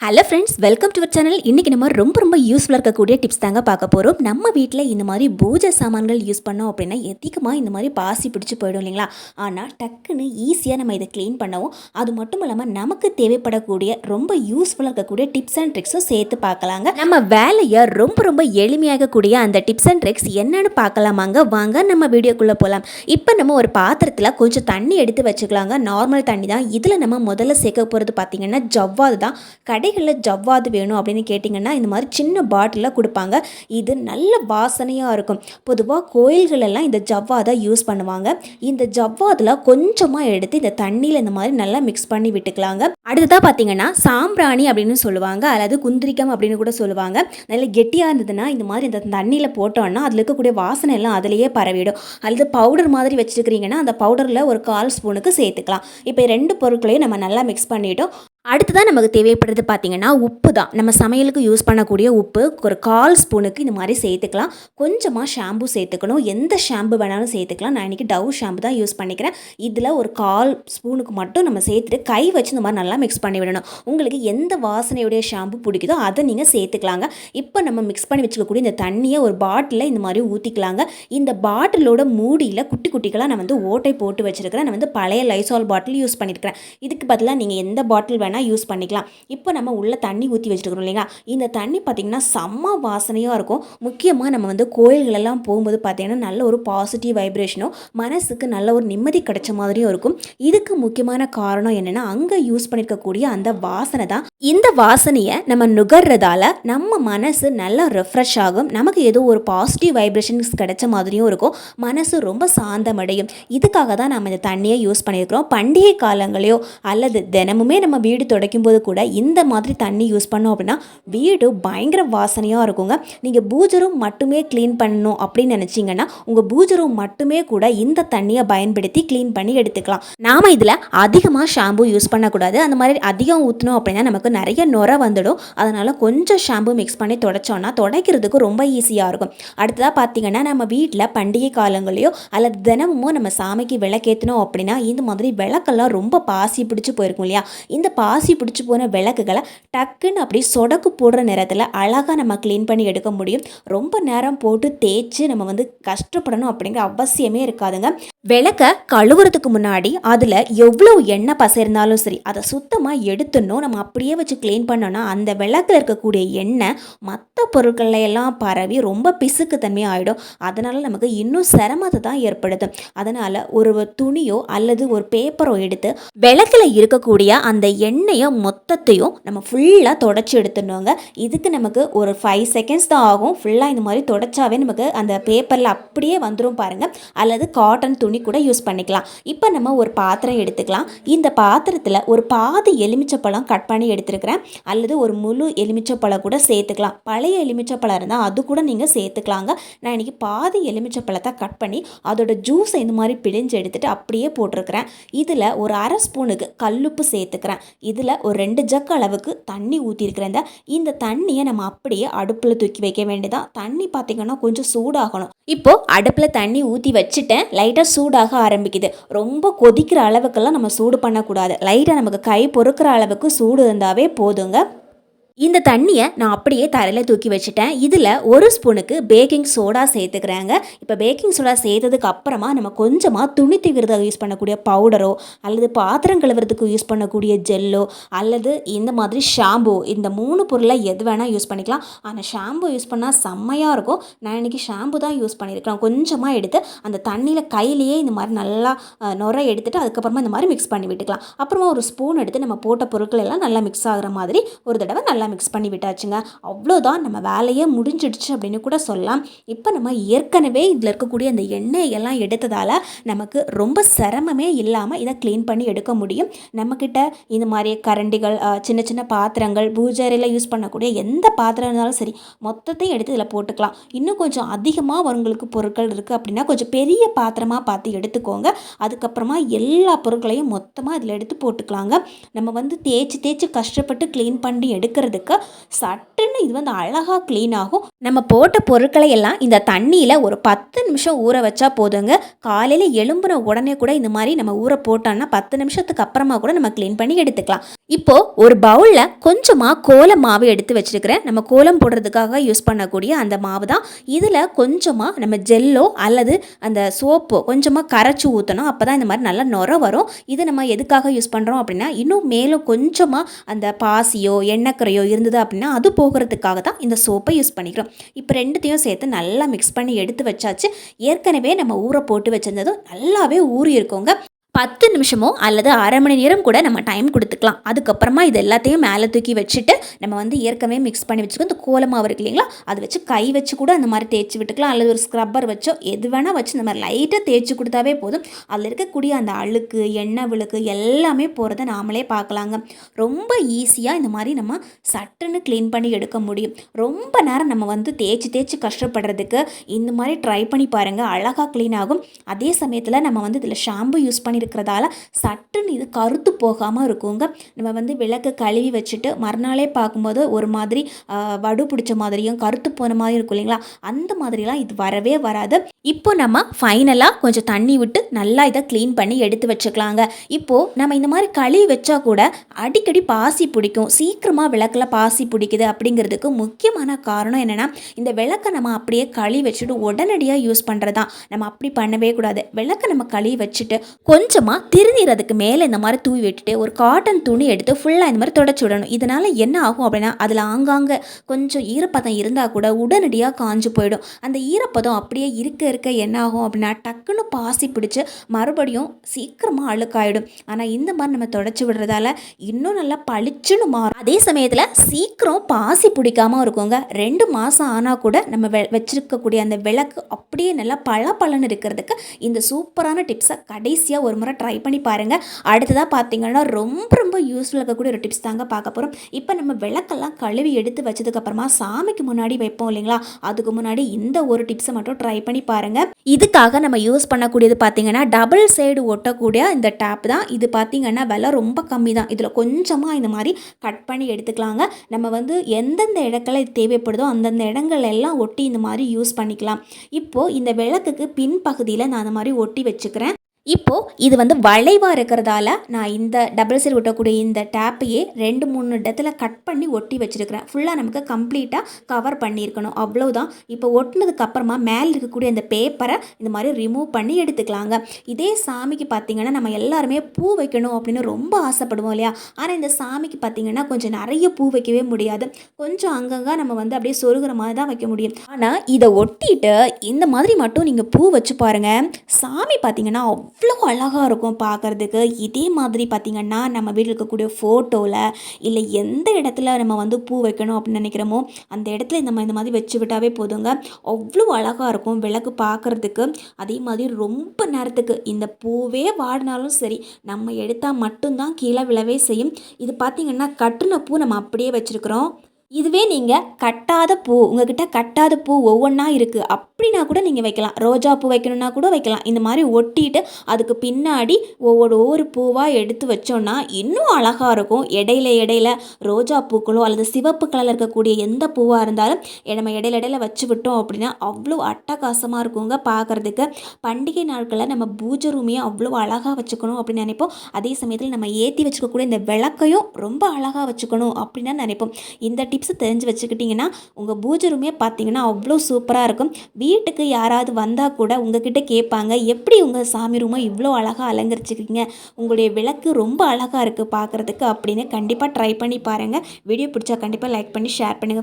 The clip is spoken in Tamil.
Hello friends welcome to our channel இன்றைக்கி நம்ம ரொம்ப ரொம்ப யூஸ்ஃபுல்லாக இருக்கக்கூடிய டிப்ஸ் தாங்க பார்க்க போகிறோம் நம்ம வீட்டில் இந்த மாதிரி பூஜை சாமான்கள் யூஸ் பண்ணோம் அப்படின்னா அதிகமாக இந்த மாதிரி பாசி பிடிச்சி போயிடும் இல்லைங்களா? ஆனால் டக்குன்னு ஈஸியாக நம்ம இதை க்ளீன் பண்ணவும் அது மட்டும் இல்லாமல் நமக்கு தேவைப்படக்கூடிய ரொம்ப யூஸ்ஃபுல்லாக இருக்கக்கூடிய டிப்ஸ் அண்ட் ட்ரிக்ஸும் சேர்த்து பார்க்கலாங்க. நம்ம வேலையை ரொம்ப ரொம்ப எளிமையாகக்கூடிய அந்த டிப்ஸ் அண்ட் ட்ரிக்ஸ் என்னென்னு பார்க்கலாமாங்க? வாங்க நம்ம வீடியோக்குள்ளே போகலாம் இப்போ நம்ம ஒரு பாத்திரத்தில் கொஞ்சம் தண்ணி எடுத்து வச்சுக்கலாங்க. நார்மல் தண்ணி தான். இதில் நம்ம முதல்ல சேர்க்க போகிறது பார்த்திங்கன்னா ஜவ்வாது தான். கடை கடைகளில் ஜவ்வாது வேணும் அப்படின்னு கேட்டிங்கன்னா இந்த மாதிரி சின்ன பாட்டிலாக கொடுப்பாங்க. இது நல்ல வாசனையாக இருக்கும். பொதுவாக கோயில்களெல்லாம் இந்த ஜவ்வாதை யூஸ் பண்ணுவாங்க. இந்த ஜவ்வாதில் கொஞ்சமாக எடுத்து இந்த தண்ணியில் இந்த மாதிரி நல்லா மிக்ஸ் பண்ணி விட்டுக்கலாங்க. அடுத்ததாக பார்த்தீங்கன்னா சாம்பிராணி அப்படின்னு சொல்லுவாங்க. அல்லது குந்திரிக்கம் அப்படின்னு கூட சொல்லுவாங்க. நல்ல கெட்டியாக இருந்ததுன்னா இந்த மாதிரி இந்த தண்ணியில் போட்டோன்னா அதில் இருக்கக்கூடிய வாசனை எல்லாம் அதிலேயே பரவிடும். அல்லது பவுடர் மாதிரி வச்சுருக்கிறீங்கன்னா அந்த பவுடரில் ஒரு கால் ஸ்பூனுக்கு சேர்த்துக்கலாம். இப்போ ரெண்டு பொருட்களையும் நம்ம நல்லா மிக்ஸ் பண்ணிட்டோம். அடுத்ததான் நமக்கு தேவைப்படுறது பார்த்திங்கன்னா உப்பு தான் நம்ம சமையலுக்கு யூஸ் பண்ணக்கூடிய உப்பு ஒரு கால் ஸ்பூனுக்கு இந்த மாதிரி சேர்த்துக்கலாம். கொஞ்சமாக ஷாம்பு சேர்த்துக்கணும். எந்த ஷாம்பு வேணாலும் சேர்த்துக்கலாம். நான் இன்றைக்கி டவ் ஷாம்பு தான் யூஸ் பண்ணிக்கிறேன். இதில் ஒரு கால் ஸ்பூனுக்கு மட்டும் நம்ம சேர்த்துட்டு கை வச்சு இந்த மாதிரி நல்லா மிக்ஸ் பண்ணி விடணும். உங்களுக்கு எந்த வாசனையுடைய ஷாம்பு பிடிக்குதோ அதை நீங்கள் சேர்த்துக்கலாங்க. இப்போ நம்ம மிக்ஸ் பண்ணி வச்சுக்கக்கூடிய இந்த தண்ணியை ஒரு பாட்டிலில் இந்த மாதிரி ஊற்றிக்கலாங்க இந்த பாட்டிலோட மூடியில் குட்டி குட்டிகளாக நான் வந்து ஓட்டை போட்டு வச்சுருக்கிறேன். நான் வந்து பழைய லைசால் பாட்டில் யூஸ் பண்ணியிருக்கிறேன் இதுக்கு பதிலாக நீங்கள் எந்த பாட்டில் வேணால் யூஸ் பண்ணிக்கலாம். இப்போ நம்ம உள்ளே தண்ணி ஊற்றி வச்சுருக்கிறோம் இல்லைங்களா? இந்த தண்ணி பார்த்திங்கன்னா செம்ம வாசனையாக இருக்கும். முக்கியமாக நம்ம வந்து கோயில்களெல்லாம் போகும்போது பார்த்திங்கன்னா நல்ல ஒரு பாசிட்டிவ் வைப்ரேஷனும் மனசுக்கு நல்ல ஒரு நிம்மதி கிடைச்ச மாதிரியும் இருக்கும். இதுக்கு முக்கியமான காரணம் என்னென்னா அங்கே யூஸ் பண்ணியிருக்கக்கூடிய அந்த வாசனை தான். இந்த வாசனையை நம்ம நுகர்றதால நம்ம மனசு நல்லா ரெஃப்ரெஷ் ஆகும். நமக்கு ஏதோ ஒரு பாசிட்டிவ் வைப்ரேஷன்ஸ் கிடைச்ச மாதிரியும் இருக்கும். மனசு ரொம்ப சாந்தமடையும். இதுக்காக தான் நம்ம இந்த தண்ணியை யூஸ் பண்ணியிருக்கிறோம். பண்டிகை காலங்களையோ அல்லது தினமுமே நம்ம வீடு துடைக்கும் போது கூட இந்த மாதிரி தண்ணி யூஸ் பண்ணோம் அப்படின்னா வீடு பயங்கர வாசனையாக இருக்குங்க. நீங்கள் பூஜை ரூம் மட்டுமே க்ளீன் பண்ணணும் அப்படின்னு நினச்சிங்கன்னா உங்கள் பூஜை ரூம் மட்டுமே கூட இந்த தண்ணியை பயன்படுத்தி க்ளீன் பண்ணி எடுத்துக்கலாம். நாம் இதில் அதிகமாக ஷாம்பு யூஸ் பண்ணக்கூடாது. அந்த மாதிரி அதிகம் ஊற்றணும் அப்படின்னா நமக்கு நிறைய நுர வந்துடும். அதனால் கொஞ்சம் ஷாம்பு மிக்ஸ் பண்ணி தொடச்சோன்னா துடைக்கிறதுக்கு ரொம்ப ஈஸியாக இருக்கும். அடுத்ததாக பார்த்தீங்கன்னா நம்ம வீட்டில் பண்டிகை காலங்களையோ அல்லது தினமும் நம்ம சாமிக்கு விளக்கேற்றணும் அப்படின்னா இந்த மாதிரி விளக்கெல்லாம் ரொம்ப பாசி பிடிச்சி போயிருக்கும் இல்லையா? இந்த பாசி பிடிச்சி போன விளக்குகளை டக்குன்னு அப்படி சொடக்கு போடுற நேரத்தில் அழகாக நம்ம க்ளீன் பண்ணி எடுக்க முடியும். ரொம்ப நேரம் போட்டு தேய்ச்சி நம்ம வந்து கஷ்டப்படணும் அப்படிங்கிற அவசியமே இருக்காதுங்க. விளக்க கழுவுறதுக்கு முன்னாடி அதில் எவ்வளோ எண்ணெய் பசையிருந்தாலும் சரி அதை சுத்தமாக எடுத்துடணும். நம்ம அப்படியே வச்சு க்ளீன் பண்ணோன்னா அந்த விளக்கில் இருக்கக்கூடிய எண்ணெய் மற்ற பொருட்கள்ல எல்லாம் பரவி ரொம்ப பிசுக்கு தன்மையாக ஆகிடும் அதனால் நமக்கு இன்னும் சிரமத்தை தான் ஏற்படுது அதனால் ஒரு துணியோ அல்லது ஒரு பேப்பரோ எடுத்து விளக்கில் இருக்கக்கூடிய அந்த எண்ணெய் மொத்தத்தையும் நம்ம ஃபுல்லாக தொடச்சி எடுத்துடணுங்க. இதுக்கு நமக்கு ஒரு ஃபைவ் செகண்ட்ஸ் தான் ஆகும். ஃபுல்லாக இந்த மாதிரி தொடச்சாவே நமக்கு அந்த பேப்பரில் அப்படியே வந்துடும் பாருங்கள் அல்லது காட்டன் துணி கூட யூஸ் பண்ணிக்கலாம். இப்போ நம்ம ஒரு பாத்திரம் எடுத்துக்கலாம். இந்த பாத்திரத்தில் ஒரு பாதி எலுமிச்சப்பழம் கட் பண்ணி எடுத்துருக்கிறேன். அல்லது ஒரு முழு எலுமிச்சப்பழம் கூட சேர்த்துக்கலாம். பழைய எலுமிச்சப்பழம் இருந்தால் அது கூட நீங்கள் சேர்த்துக்கலாங்க. நான் இன்றைக்கி பாதி எலுமிச்சப்பழத்தை கட் பண்ணி அதோட ஜூஸை இந்த மாதிரி பிழிஞ்சு எடுத்துகிட்டு அப்படியே போட்டிருக்கிறேன். இதில் ஒரு அரை ஸ்பூனுக்கு கல்லுப்பு சேர்த்துக்கிறேன். இதில் ஒரு ரெண்டு ஜக் அளவுக்கு தண்ணி ஊற்றிருக்கிறேன் இந்த தண்ணியை நம்ம அப்படியே அடுப்பில் தூக்கி வைக்க வேண்டியதான் தண்ணி பார்த்திங்கன்னா கொஞ்சம் சூடாகணும். இப்போது அடுப்பில் தண்ணி ஊற்றி வச்சுட்டேன். லைட்டாக சூடாக ஆரம்பிக்குது. ரொம்ப கொதிக்கிற அளவுக்கெல்லாம் நம்ம சூடு பண்ணக்கூடாது. லைட்டாக நமக்கு கை பொறுக்கிற அளவுக்கு சூடு இருந்தாவே போதுங்க. இந்த தண்ணியை நான் அப்படியே தரையில் தூக்கி வச்சுட்டேன். இதில் ஒரு ஸ்பூனுக்கு பேக்கிங் சோடா சேர்த்துக்கிறாங்க. இப்போ பேக்கிங் சோடா சேர்த்ததுக்கு அப்புறமா நம்ம கொஞ்சமாக துணி தீவிரதாக யூஸ் பண்ணக்கூடிய பவுடரோ அல்லது பாத்திரம் கழுவுறதுக்கு யூஸ் பண்ணக்கூடிய ஜெல்லோ அல்லது இந்த மாதிரி ஷாம்பு இந்த மூணு பொருளை எது வேணால் யூஸ் பண்ணிக்கலாம். ஆனால் ஷாம்பு யூஸ் பண்ணால் செம்மையாக இருக்கும். நான் இன்றைக்கி ஷாம்பு தான் யூஸ் பண்ணியிருக்கலாம் கொஞ்சமாக எடுத்து அந்த தண்ணியில் கையிலேயே இந்த மாதிரி நல்லா நுரை எடுத்துகிட்டு அதுக்கப்புறமா இந்த மாதிரி மிக்ஸ் பண்ணி விட்டுக்கலாம். அப்புறமா ஒரு ஸ்பூன் எடுத்து நம்ம போட்ட பொருட்கள் எல்லாம் நல்லா மிக்ஸ் ஆகிற மாதிரி ஒரு தடவை நல்லா மிக்ஸ் பண்ணி விட்டாச்சுங்க. அவ்வளோதான் நம்ம வேலையே முடிஞ்சிடுச்சு அப்படின்னு கூட சொல்லலாம். இப்போ நம்ம ஏற்கனவே இதில் இருக்கக்கூடிய அந்த எண்ணெய் எல்லாம் எடுத்ததால் நமக்கு ரொம்ப சிரமமே இல்லாமல் இதை க்ளீன் பண்ணி எடுக்க முடியும். நம்மக்கிட்ட இந்த மாதிரி கரண்டிகள் சின்ன சின்ன பாத்திரங்கள் பூஜையில் யூஸ் பண்ணக்கூடிய எந்த பாத்திரம் இருந்தாலும் சரி மொத்தத்தையும் எடுத்து இதில் போட்டுக்கலாம். இன்னும் கொஞ்சம் அதிகமாக உங்களுக்கு பொருட்கள் இருக்குது அப்படின்னா கொஞ்சம் பெரிய பாத்திரமாக பார்த்து எடுத்துக்கோங்க. அதுக்கப்புறமா எல்லா பொருட்களையும் மொத்தமாக இதில் எடுத்து போட்டுக்கலாங்க. நம்ம வந்து தேய்ச்சி தேய்ச்சி கஷ்டப்பட்டு க்ளீன் பண்ணி எடுக்கிறது எடுக்க சட்டுன்னு இது வந்து அழகாக க்ளீன் ஆகும். நம்ம போட்ட பொருட்களை எல்லாம் இந்த தண்ணியில் ஒரு பத்து நிமிஷம் ஊற வச்சா போதுங்க. காலையில் எலும்புன உடனே கூட இந்த மாதிரி நம்ம ஊற போட்டோம்னா பத்து நிமிஷத்துக்கு அப்புறமா கூட நம்ம க்ளீன் பண்ணி எடுத்துக்கலாம். இப்போது ஒரு பவுலில் கொஞ்சமாக கோலம் மாவு எடுத்து வச்சிருக்கிறேன். நம்ம கோலம் போடுறதுக்காக யூஸ் பண்ணக்கூடிய அந்த மாவு தான் இதில் கொஞ்சமாக நம்ம ஜெல்லோ அல்லது அந்த சோப்போ கொஞ்சமாக கரைச்சி ஊற்றணும் அப்போ தான் இந்த மாதிரி நல்லா நுர வரும். இது நம்ம எதுக்காக யூஸ் பண்ணுறோம் அப்படின்னா இன்னும் மேலும் கொஞ்சமாக அந்த பாசியோ எண்ணெய்க்கரையோ இருந்தது அப்படின்னா அது போகிறதுக்காக தான் இந்த சோப்பை யூஸ் பண்ணிக்கிறோம். இப்போ ரெண்டுத்தையும் சேர்த்து நல்லா மிக்ஸ் பண்ணி எடுத்து வச்சாச்சு. ஏற்கனவே நம்ம ஊற போட்டு வச்சிருந்ததும் நல்லாவே ஊறி இருக்கோங்க பத்து நிமிஷமோ அல்லது அரை மணி நேரம் கூட நம்ம டைம் கொடுத்துக்கலாம். அதுக்கப்புறமா இது எல்லாத்தையும் மேலே தூக்கி வச்சுட்டு நம்ம வந்து ஏற்கனவே மிக்ஸ் பண்ணி வச்சுக்கோ. இந்த கோலமாக இருக்கு இல்லைங்களா? அதை வச்சு கை வச்சு கூட அந்த மாதிரி தேய்ச்சி விட்டுக்கலாம். அல்லது ஒரு ஸ்க்ரப்பர் வச்சோ எது வேணால் வச்சு இந்த மாதிரி லைட்டாக தேய்ச்சி கொடுத்தாவே போதும். அதில் இருக்கக்கூடிய அந்த அழுக்கு எண்ணெய் விழுக்கு எல்லாமே போகிறத நாமளே பார்க்கலாங்க. ரொம்ப ஈஸியாக இந்த மாதிரி நம்ம சட்டுன்னு க்ளீன் பண்ணி எடுக்க முடியும். ரொம்ப நேரம் நம்ம வந்து தேய்ச்சி தேய்ச்சி கஷ்டப்படுறதுக்கு இந்த மாதிரி ட்ரை பண்ணி பாருங்கள் அழகாக க்ளீன் ஆகும். அதே சமயத்தில் நம்ம வந்து இதில் ஷாம்பு யூஸ் இருக்கிறதால சட்டுன்னு இது கருத்து போகாமல் இருக்குங்க. நம்ம வந்து விளக்கு கழுவி வச்சுட்டு மறுநாளே பார்க்கும்போது ஒரு மாதிரி வடு பிடிச்ச மாதிரியும் கருத்து போன மாதிரி இருக்கும் இல்லைங்களா? அந்த மாதிரிலாம் இது வரவே வராது. இப்போ நம்ம ஃபைனலாக கொஞ்சம் தண்ணி விட்டு நல்லா இதை க்ளீன் பண்ணி எடுத்து வச்சுக்கலாங்க. இப்போது நம்ம இந்த மாதிரி கழுவி வச்சா கூட அடிக்கடி பாசி பிடிக்கும். சீக்கிரமாக விளக்கில் பாசி பிடிக்குது அப்படிங்கிறதுக்கு முக்கியமான காரணம் என்னென்னா இந்த விளக்கை நம்ம அப்படியே கழுவி வச்சுட்டு உடனடியாக யூஸ் பண்ணுறது தான் நம்ம அப்படி பண்ணவே கூடாது. விளக்கை நம்ம கழுவி வச்சுட்டு கொஞ்சம் கொஞ்சமாக திருநீரதுக்கு மேலே இந்த மாதிரி தூவி விட்டுட்டு ஒரு காட்டன் துணி எடுத்து ஃபுல்லாக இந்த மாதிரி தொடச்சி விடணும். இதனால் என்ன ஆகும் அப்படின்னா அதில் ஆங்காங்கே கொஞ்சம் ஈரப்பதம் இருந்தால் கூட உடனடியாக காஞ்சு போயிடும். அந்த ஈரப்பதம் அப்படியே இருக்க இருக்க என்ன ஆகும் அப்படின்னா டக்குன்னு பாசி பிடிச்சி மறுபடியும் சீக்கிரமாக அழுக்காயிடும். ஆனால் இந்த மாதிரி நம்ம தொடச்சி விடுறதால இன்னும் நல்லா பளிச்சுன்னு மாறும். அதே சமயத்தில் சீக்கிரம் பாசி பிடிக்காம இருக்குங்க. ரெண்டு மாதம் ஆனால் கூட நம்ம வெ வச்சிருக்கக்கூடிய அந்த விளக்கு அப்படியே நல்லா பள இருக்கிறதுக்கு இந்த சூப்பரான டிப்ஸை கடைசியாக ஒரு முறை ட்ரை பண்ணி பாருங்கள் அடுத்ததாக பார்த்தீங்கன்னா ரொம்ப ரொம்ப யூஸ்ஃபுல்லாக இருக்கக்கூடிய ஒரு டிப்ஸ் தாங்க பார்க்க போகிறோம் இப்போ நம்ம விளக்கெல்லாம் கழுவி எடுத்து வச்சதுக்கப்புறமா சாமிக்கு முன்னாடி வைப்போம் இல்லைங்களா? அதுக்கு முன்னாடி இந்த ஒரு டிப்ஸை மட்டும் ட்ரை பண்ணி பாருங்கள் இதுக்காக நம்ம யூஸ் பண்ணக்கூடியது பார்த்தீங்கன்னா டபுள் சைடு ஒட்டக்கூடிய இந்த டேப் தான். இது பார்த்தீங்கன்னா விலை ரொம்ப கம்மி தான். இதில் கொஞ்சமாக இந்த மாதிரி கட் பண்ணி எடுத்துக்கலாங்க. நம்ம வந்து எந்தெந்த இடத்துல தேவைப்படுதோ அந்தந்த இடங்கள் எல்லாம் ஒட்டி இந்த மாதிரி யூஸ் பண்ணிக்கலாம். இப்போது இந்த விளக்குக்கு பின்பகுதியில் நான் அந்த மாதிரி ஒட்டி வச்சுக்கிறேன். இப்போது இது வந்து வளைவாக இருக்கிறதால நான் இந்த டபுள் சைடு ஒட்டக்கூடிய இந்த டேப்பையே ரெண்டு மூணு இடத்துல கட் பண்ணி ஒட்டி வச்சிருக்கிறேன். ஃபுல்லாக நமக்கு கம்ப்ளீட்டாக கவர் பண்ணியிருக்கணும். அவ்வளோதான் இப்போ ஒட்டினதுக்கு அப்புறமா மேலே இருக்கக்கூடிய அந்த பேப்பரை இந்த மாதிரி ரிமூவ் பண்ணி எடுத்துக்கலாங்க. இதே சாமிக்கு பார்த்தீங்கன்னா நம்ம எல்லாருமே பூ வைக்கணும் அப்படின்னு ரொம்ப ஆசைப்படுவோம் இல்லையா? ஆனால் இந்த சாமிக்கு பார்த்திங்கன்னா கொஞ்சம் நிறைய பூ வைக்கவே முடியாது. கொஞ்சம் அங்கங்கே நம்ம வந்து அப்படியே சொருகிற மாதிரி தான் வைக்க முடியும். ஆனால் இதை ஒட்டிட்டு இந்த மாதிரி மட்டும் நீங்கள் பூ வச்சு பாருங்கள் சாமி பார்த்திங்கன்னா அவ்வளோ அழகாக இருக்கும் பார்க்குறதுக்கு இதே மாதிரி பார்த்திங்கன்னா நம்ம வீட்டில் இருக்கக்கூடிய ஃபோட்டோவில் இல்லை எந்த இடத்துல நம்ம வந்து பூ வைக்கணும் அப்படின்னு நினைக்கிறோமோ அந்த இடத்துல இந்த நம்ம இந்த மாதிரி வச்சு விட்டாவே போதுங்க. அவ்வளோ அழகாக இருக்கும் விளக்கு பார்க்குறதுக்கு அதே மாதிரி ரொம்ப நேரத்துக்கு இந்த பூவே வாடினாலும் சரி நம்ம எடுத்தால் மட்டும்தான் கீழே விழவே செய்யும். இது பார்த்திங்கன்னா கட்டுன பூ நம்ம அப்படியே வச்சுருக்குறோம். இதுவே நீங்கள் கட்டாத பூ உங்ககிட்ட கட்டாத பூ ஒவ்வொன்றா இருக்குது அப்படின்னா கூட நீங்கள் வைக்கலாம். ரோஜா பூ வைக்கணும்னா கூட வைக்கலாம். இந்த மாதிரி ஒட்டிட்டு அதுக்கு பின்னாடி ஒவ்வொரு ஒவ்வொரு பூவாக எடுத்து வச்சோன்னா இன்னும் அழகாக இருக்கும். இடையில இடையில ரோஜா பூக்களோ அல்லது சிவப்பு கலரில் இருக்கக்கூடிய எந்த பூவாக இருந்தாலும் நம்ம இடையில இடையில வச்சு விட்டோம் அப்படின்னா அவ்வளோ அட்டகாசமாக இருக்குங்க பார்க்குறதுக்கு பண்டிகை நாட்களில் நம்ம பூஜை ரூமையும் அவ்வளோ அழகாக வச்சுக்கணும் அப்படின்னு நினைப்போம். அதே சமயத்தில் நம்ம ஏற்றி வச்சுக்கக்கூடிய இந்த விளக்கையும் ரொம்ப அழகாக வச்சுக்கணும் அப்படின்னு தான் நினைப்போம். இந்த டிப்ஸ் தெரிஞ்சு வச்சுக்கிட்டிங்கன்னா உங்கள் பூஜை ரூமே பார்த்தீங்கன்னா அவ்வளோ சூப்பராக இருக்கும். வீட்டுக்கு யாராவது வந்தால் கூட உங்ககிட்ட கேட்பாங்க எப்படி உங்கள் சாமி ரூமை இவ்வளோ அழகாக அலங்கரிச்சிருக்கீங்க உங்களுடைய விளக்கு ரொம்ப அழகாக இருக்குது பார்க்குறதுக்கு அப்படின்னு கண்டிப்பாக ட்ரை பண்ணி பாருங்கள் வீடியோ பிடிச்சா கண்டிப்பாக லைக் பண்ணி ஷேர் பண்ணுங்கள்